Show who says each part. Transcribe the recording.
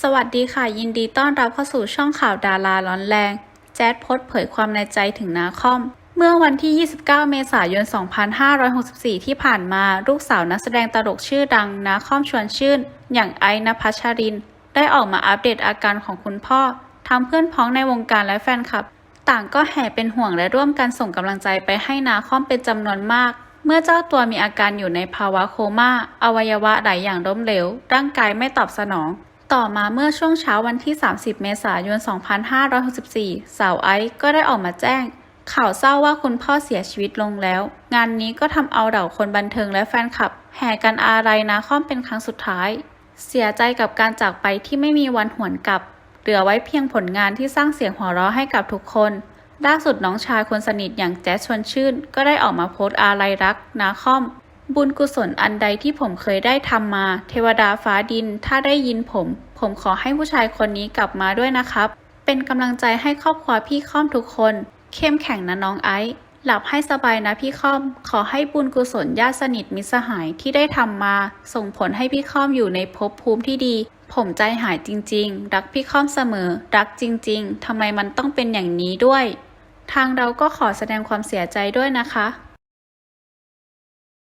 Speaker 1: สวัสดีค่ะ ยินดีต้อนรับเข้าสู่ช่องข่าวดาราร้อนแรง แจ๊ดพสต์เผยความในใจถึงนาคอม เมื่อวันที่ 29 เมษายน 2564 ที่ผ่านมา ลูกสาวนักแสดงตลกชื่อดังนาคอมชวนชื่น อย่างไอ้นภัชริน ได้ออกมาอัปเดตอาการของคุณพ่อทำเพื่อนพ้องในวงการและแฟนคลับ ต่างก็แห่เป็นห่วงและร่วมกันส่งกำลังใจไปให้นาคอมเป็นจำนวนมากเมื่อเจ้าตัวมีอาการอยู่ในภาวะโคม่า อวัยวะหลายอย่างล้มเหลว ร่างกายไม่ตอบสนอง ต่อมาเมื่อช่วงเช้าวันที่ 30 เมษายน 2564 สาวไอซ์ก็ได้ออกมาแจ้ง ข่าวเศร้าว่าคุณพ่อเสียชีวิตลงแล้ว งานนี้ก็ทำเอาเหล่าคนบันเทิงและแฟนคลับ แห่กันอาลัยนาคอมเป็นครั้งสุดท้าย เสียใจกับการจากไปที่ไม่มีวันหวนกลับ เหลือไว้เพียงผลงานที่สร้างเสียงหัวเราะให้กับทุกคน ล่าสุดน้องชายคนสนิทอย่างแจ๊สชวนชื่น ก็ได้ออกมาโพสต์อาลัยรักนาคอม บุญกุศลอันใดที่ผมเคยได้ทำมา เทวดาฟ้าดิน ถ้าได้ยินผม ผมขอให้ผู้ชายคนนี้กลับมาด้วยนะครับ เป็นกำลังใจให้ครอบครัวพี่ค่อมทุกคน เข้มแข็งนะน้องไอซ์หลับให้สบายนะพี่ค่อม ขอให้บุญกุศลญาติสนิทมิสหายที่ได้ทำมา ส่งผลให้พี่ค่อมอยู่ในภพภูมิที่ดี ผมใจหายจริง ๆ รักพี่ค่อมเสมอ รักจริง ๆทำไมมันต้องเป็นอย่างนี้ด้วย ทางเราก็ขอแสดงความเสียใจด้วยนะคะ